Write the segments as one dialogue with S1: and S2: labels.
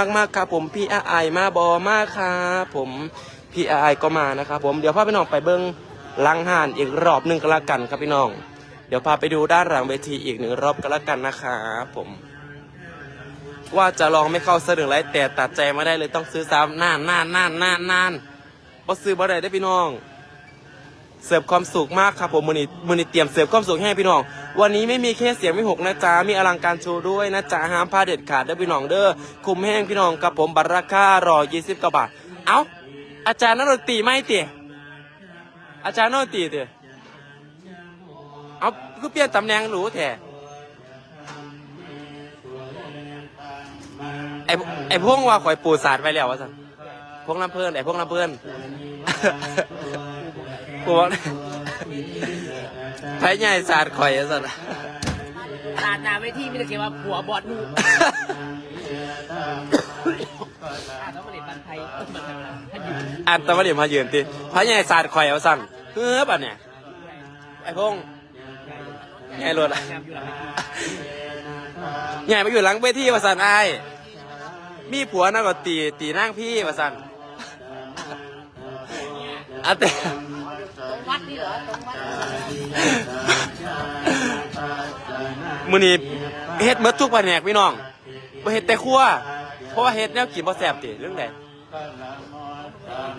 S1: มากมากครับผมพี่ไอมาบอมากครับผมพี่ไอก็มานะครับผมเดี๋ยวพาพี่น้องไปเบิ้งลังห่านอีกรอบหนึ่งก็แล้วกันครับพี่น้อง เดี๋ยวพาไปดูด้านหลังเวทีอีกหนึ่งรอบก็แล้วกันนะครับผม ว่าจะลองไม่เข้าเสนอไรแต่ตัดใจไม่ได้เลยต้องซื้อซ้ำนานนานนานนานนานพอซื้อบ่ได้ได้พี่น้อง เสิร์ฟความสุขมากครับผมมือนี้มือนี้เตรียมเสิร์ฟความสุขให้พี่น้อง วันนี้ไม่มีแค่เสียงไม่หกนะจ๊ะมีอลังการโชว์ด้วยนะจ๊ะห้ามพลาดเด็ดขาดเด้อพี่น้องเด้อคุมแห้งพี่น้องกับผมบัตรราคารอยี่สิบกว่าบาท เอ้า อาจารย์นักดนตรีไม่เตี๋ยอาจารย์นักดนตรีเตี๋ยเอาคือเปลี่ยนตำแหน่งหรูแท้ไอ้ไอ้พวกว่าข่อยปูศาสตร์ไปแล้ววะสันพวกน้ำเพื่อนไอ้พวกน้ำเพื่อน พวกไผ่ใหญ่ศาสตร์ข่อยอะสัน
S2: ตาหนาเวทีมีแต่เขียนว่าผัวบอดนูอ่านต้องมาเรียนบันไทยเออบันไทยท่านอยู่
S1: อันตะวันเดียวมายืนติไผ่ใหญ่ศาสตร์ข่อยเอาสันเฮ้อบัดเนี่ยไอ้พงใหญ่รถอะ
S2: งามอยู่หลังเวที
S1: ใหญ่มาอยู่หลังเวทีวะสันไอ้ายมีผัวน่าก็ตีตีนั่งพี่วะสันอันแต่
S2: ตรงวัด นี่เหรอตรงวัด
S1: มือนี้เฮ็ดเมื่อทุกแผนกพี่น้องบ่เฮ็ดแต่ครัว เพราะว่าเฮ็ดแนวกินบ่แซ่บติเรื่องใด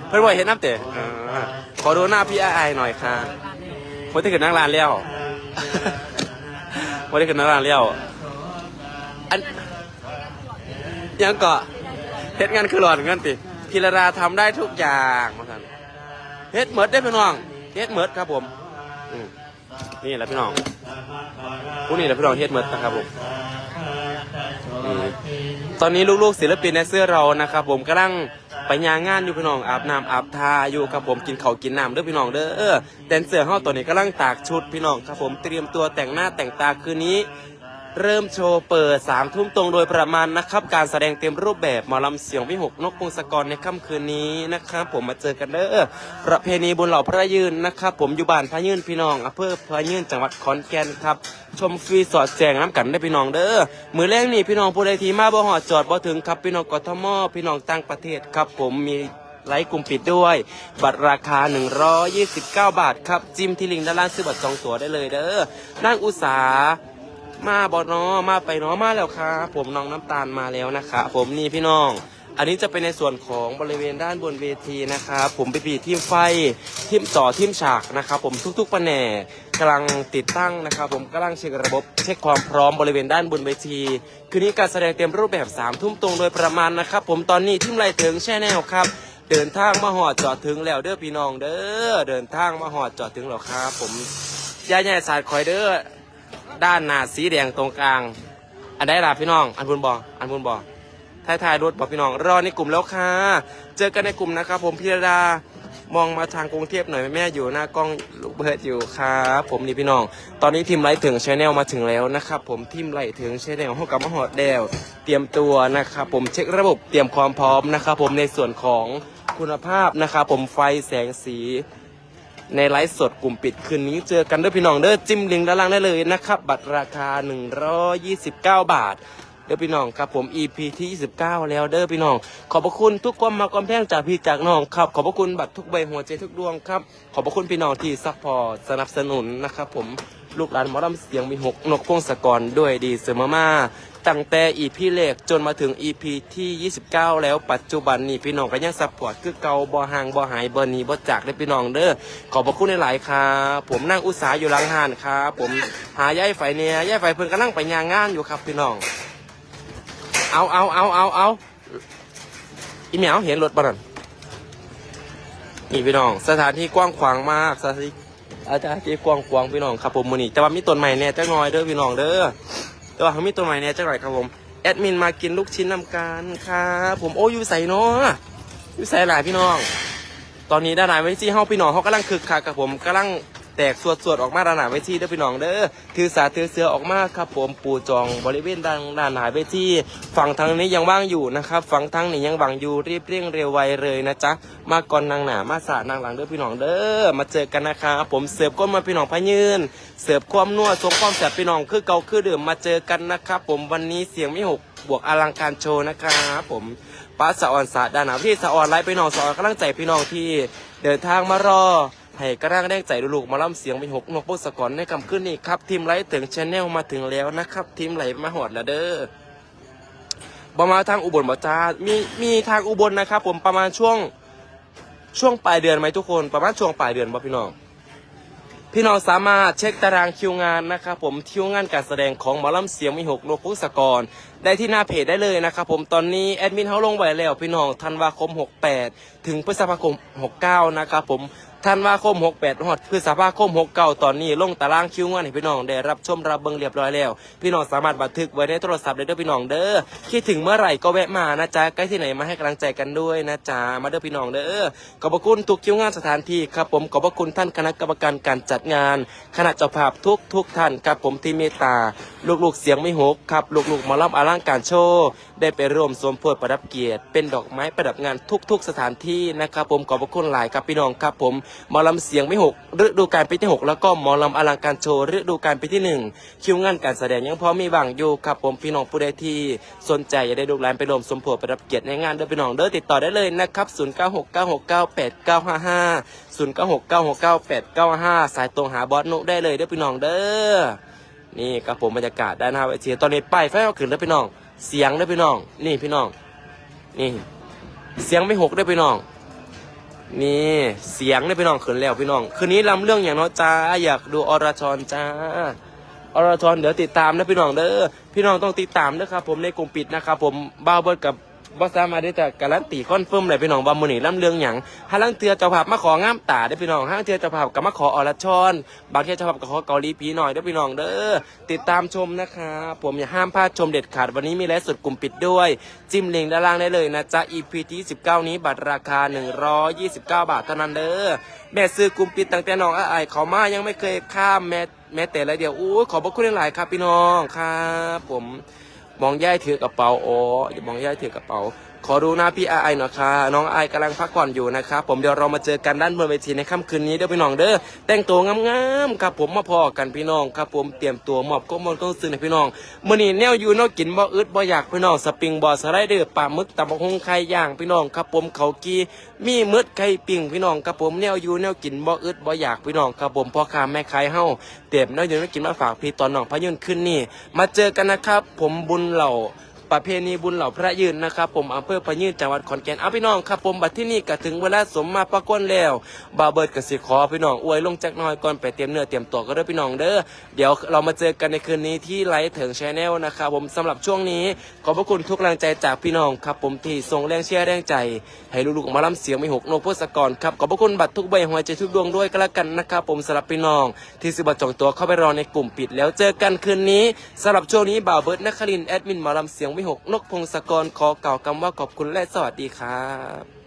S1: เพิ่นบ่เฮ็ดน้ำเตะขอดูหน้าพี่อายหน่อยค่ะบ่ได้ขึ้นนั่งร้านแล้วบ่ได้ขึ้นนั่งร้านแล้วอันยังก็เฮ็ดงานคือหลอดเงินติพิรดาทำได้ทุกอย่างว่าซั่นเฮ็ดเหมิดได้พี่น้อง เฮ็ดเมิดครับผมอืมนี่แหละพี่น้องพวกนี้แหละพี่น้องเฮ็ดเมดนะครับผมอืมตอนนี้ลูกๆศิลปินในเสื้อเรานะครับ ผมกำลังไปยางงานอยู่พี่น้องอาบน้ำอาบทาอยู่ครับผมกินข้าวกินน้ำเด้อพี่น้องเด้อแดนเซอร์เฮาตัวนี้กำลังตากชุดพี่น้องครับผมเตรียมตัวแต่งหน้าแต่งตาคืนนี้ เริ่มโชว์เปิดสามทุ่มตรงโดยประมาณนะครับ การแสดงเต็มรูปแบบหมอลำเสียงวิหกนกพงศกรในค่ำคืนนี้นะครับ ผมมาเจอกันเด้อประเพณีบุญเหล่าพระยืนนะครับ ผมอยู่บ้านพระยืนพี่น้องอำเภอพระยืนจังหวัดขอนแก่นครับชมฟรีสอดแจงน้ำกันได้พี่น้องเด้อ มือแรกนี่พี่น้องผู้ใดที่มาบ่หอดจอดบ่ถึงครับพี่น้องกทมพี่น้องต่างประเทศครับ ผมมีไลฟ์กลุ่มปิดด้วย บัตรราคา 129 บาทครับ จิ้มที่ลิงก์ด้านล่างซื้อบัตรจองตั๋วได้เลยเด้อนั่งอุตสาห มาบอนอมาไปเนอมาแล้วครับผมน้องน้ำตาลมาแล้วนะคะผมนี่พี่น้อง อันนี้จะเป็นในส่วนของบริเวณด้านบนเวทีนะครับผมไปปีทีมไฟทีมต่อทีมฉากนะครับผมทุกๆแผนกกำลังติดตั้งนะครับผมกำลังเช็คระบบเช็คความพร้อมบริเวณด้านบนเวที คืนนี้การแสดงเต็มรูปแบบ3ทุ่มตรงโดยประมาณนะครับผมตอนนี้ทีมไรถึงแช่แนวครับเดินทางมาหอดจอดถึงแล้วเด้อพี่น้องเด้อเดินทางมาหอดจอดถึงแล้วครับผมยายใหญ่สายคอยเด้อ ด้านหน้าสีแดงตรงกลาง อันได้ลาพี่น้อง อันบุญบออันบุญบอท้ายทายรถบอกพี่น้อง รอในกลุ่มแล้วค่ะ เจอกันในกลุ่มนะครับ ผมพิรดามองมาทางกรุงเทพหน่อยแม่อยู่หน้ากล้องลูกเบิร์ดอยู่ครับผมนี่พี่น้อง ตอนนี้ทีมไลท์ถึงชาแนลมาถึงแล้วนะครับผมทีมไลท์ถึงชาแนลห้องกับมหอดแดวเตรียมตัวนะครับผมเช็คระบบเตรียมความพร้อมนะครับผมในส่วนของคุณภาพนะครับผมไฟแสงสี ในไลฟ์สดกลุ่มปิดคืนนี้เจอกันด้วยพี่น้องเด้อจิ้มลิงก์ด้านล่างได้เลยนะครับ บัตรราคา 129 บาท เด้อพี่น้องครับผม EP ที่ 29 แล้วเด้อพี่น้อง ขอบพระคุณทุกความมาความแพงจากพี่จากน้องครับ ขอบพระคุณบัตรทุกใบหัวใจทุกดวงครับ ขอบพระคุณพี่น้องที่ซัพพอร์ตสนับสนุนนะครับผม ลูกหลานหมอลำเสียงมีหกนกพงศกรด้วยดีเสมอมาตั้งแต่ EP เลขจนมาถึง EP ที่ 29 แล้วปัจจุบันนี้พี่น้องก็ยังซัพพอร์ตคือเกาบ่ห่างบ่หายเบ่หนีบ่จากได้พี่น้องเด้อขอบพระคุณหลายๆครับผมนั่งอุตสาห์อยู่หลังหานครับผมหาย่ายไฟเนี่ยย่ายไฟเพิ่นกำลังไปยางงานอยู่ครับพี่น้อง เอาเอาเอาเอาเอาอีเหมียวเห็นรถบ้านนนี่พี่น้อง สถานที่กว้างขวางมากสถานที่ อาจารย์ที่กวางกวางพี่น้องครับผมมือนี่แต่ว่ามีต้นใหม่เนี่ยจังหน่อยเด้อพี่น้องเด้อแต่ว่าเขามีต้นใหม่เนี่ยจังหน่อยครับผมแอดมินมากินลูกชิ้นนำกันครับผมโอ้ยู่ใส่เนาะอยู่ใส่หลายพี่น้อง ตอนนี้ด้านหลังเวทีเฮาพี่น้องเขากำลังคึกคักกับผมกำลัง แตกสวดสวดออกมาด้านหน้าเวทีเด้อพี่น้องเด้อถือสาถือเสือออกมาครับผมปูจองบริเวณด้านด้านหน้าเวทีฝั่งทางนี้ยังว่างอยู่นะครับฝั่งทางนี้ยังว่างอยู่รีบเร่งเร็วไวเลยนะจ๊ะมาก่อนนางหนามาสานางหลังเด้อพี่น้องเด้อมาเจอกันนะครับผมเสิร์ฟก้นมาพี่น้องพะยืน เสิร์ฟความนัวทรงความแสบพี่น้องคือเก่าคือเดิมมาเจอกันนะครับผมวันนี้เสียงไม่หกบวกอลังการโชว์นะครับผมป้าสะออนสาดานหนาวที่สะออนไลฟ์ไปน้องสะออนกำลังใจพี่น้องที่เดินทางมารอ ให้กระร่างแรงใจลูกๆมาล่ำเสียงเป็นหกนกโปสกอนในคำขึ้นนี่ครับทีมไลฟ์ถึงชแนลมาถึงแล้วนะครับทีมไหลมาหอดแล้วเด้อบมาทางอุบลบ่จ้ามีมีทางอุบลนะครับ ผมประมาณช่วงช่วงปลายเดือนไหมทุกคน ประมาณช่วงปลายเดือนบ่พี่น้องพี่น้องสามารถเช็คตารางคิวงานนะครับผมคิวงานการแสดงของหมอลำเสียงมีหกนกพุสกร ได้ที่หน้าเพจได้เลยนะครับผมตอนนี้แอดมินเขาลงไว้แล้ว พี่น้องธันวาคม 68 ถึงพฤษภาคม 69 นะครับผม ธันวาคม 68ฮอดพฤษภาคม 69 ตอนนี้ลงตารางคิวงานให้พี่น้องได้รับชมรับเบิ่งเรียบร้อยแล้ว พี่น้องสามารถบันทึกไว้ในโทรศัพท์ได้เด้อพี่น้องเด้อคิดถึงเมื่อไหร่ก็แวะมานะจ๊ะใกล้ที่ไหนมาให้กำลังใจกันด้วยนะจ๊ะมาเด้อพี่น้องเด้อขอบพระคุณทุกคิวงานสถานที่ครับผมขอบพระคุณท่านคณะกรรมการการจัดงาน คณะเจ้าภาพทุกทุกท่านครับผมที่เมตตา ลูกๆเสียงไม่หกครับลูกๆมาล่ำอลังการโชว์ได้ไปร่วมสวมโพธิประดับเกียรติ เป็นดอกไม้ประดับงานทุก ๆ สถานที่นะครับผมขอบพระคุณหลายครับพี่น้องครับผมหมอลำเสียงไม่หกฤดูกาลปีที่หกแล้วก็หมอลำอลังการโชว์ฤดูกาลปีที่หนึ่งคิวงานการแสดงยังพอมีบางอยู่ครับผมพี่น้องผู้ใดที่สนใจอยากได้ลูกหลานไปรวมสมโพธิปรับเกียรติในงานเด้อพี่น้องเด้อติดต่อได้เลยนะครับ0969698955 0 9 6 9 6 9 8 9 5 สายตรงหาบอสนุได้เลยเด้อพี่น้องเด้อนี่ครับผมบรรยากาศด้านหน้าเวทีตอนนี้ไปไฟเอาขึ้นแล้วพี่น้อง เสียงได้อพี่น้อง นี่พี่น้อง นี่ เสียงไม่หกได้อพี่น้อง นี่เสียงได้พี่น้องขึ้นแล้วพี่น้อง คืนนี้ลำเรื่องอย่างเนาะจ้าอยากดูอรชรจ้าอรชรเดี๋ยวติดตามนะพี่น้องเด้อพี่น้องต้องติดตามนะครับผมในกลุ่มปิดนะครับผมบ้าวเบิร์ดกับ บอสามารถได้แต่การันตีคอนเฟิร์มเลยพี่น้องว่ามือนี่ลำเรื่องอย่างฮาลังเตือเจ้าภาพมาของามตาได้อพี่น้องฮาลังเตือเจ้าภาพกับมาขออรชรบางทีเจ้าภาพก็ขอเกาหลีผีหน่อยเด้อพี่น้องเด้อติดตามชมนะครับผมอย่าห้ามพลาดชมเด็ดขาดวันนี้มีไลฟ์สดกลุ่มปิดด้วย จิ้มลิงก์ด้านล่างได้เลยนะจ๊ะ EP ที่19 นี้บัตรราคา 129 บาทเท่านั้นเด้อแม่ซื้อกลุ่มปิดตั้งแต่น้องอ้ายเขามายังไม่เคยข้ามแม้แม้แต่ละเดียวอู้ขอบพระคุณหลายๆครับพี่น้องครับผม มองย่ายถือกระเป๋าอ๋อมองย่ายถือกระเป๋า ขอดูหน้าพี่อาไอหน่อยค่ะน้องไอายกำลังพักผ่อนอยู่นะครับผมเดี๋ยวเรามาเจอกันด้านบนเวทีในค่ำคืนนี้เด้อพี่น้องเด้อแต่งตัวงามๆครับผมมาพอกันพี่น้องครับผมเตรียมตัวมอบก้มมนก้ซื้อให้พี่น้องมื้อนี้แนวอยู่นวกินบ่อึดบ่อยากพี่น้องสปริงบ่อสไลเดอร์ปลาหมึกตำบักหงไข่ย่างพี่น้องครับผมเขากีมีมืดไข่ปิ้งพี่น้องครับผมแนวอยู่แนวกินบ่อึดบ่อยากพี่น้องครับผมพ่อค้าแม่ขายเฮาเตรียมแนวอยู่แนวกินมาฝากพี่ตอนน้องพยุนขึ้นนี่ มาเจอกันนะครับ ผมบุญเหล่า ประเพณีบุญเหล่าพระยืนนะครับ ผมอำเภอพะยืนจังหวัดขอนแก่นเอาพี่น้องครับผมบัดที่นี่ก็ถึงเวลาสมมาปรากฏแล้วบาเบิร์ดกับสิขอพี่น้องอวยลงจักหน่อยก่อนไปเตรียมเนื้อเตรียมตัวก็เด้อพี่น้องเด้อเดี๋ยวเรามาเจอกันในคืนนี้ที่ไลฟ์ถึงชาแนลนะครับผมสำหรับช่วงนี้ขอบพระคุณทุกแรงใจจากพี่น้องครับผมที่ส่งแรงเชียร์แรงใจ ให้ลูกๆมาล้ำเสียงไม่หกโนพุทธกรครับขอบพระคุณบัตรทุกใบหัวใจทุกดวงด้วยก็แล้วกันนะครับผมสำหรับพี่น้อง ที่ซื้อบัตรจองตัวเข้าไปรอในกลุ่มปิด แล้วเจอกันคืนนี้สำหรับช่วงนี้บ่าวเบิร์ดนครินแอดมินมอลำเสียงไม่หกนกพงศกรขอกล่าวคำว่าขอบคุณและสวัสดีครับ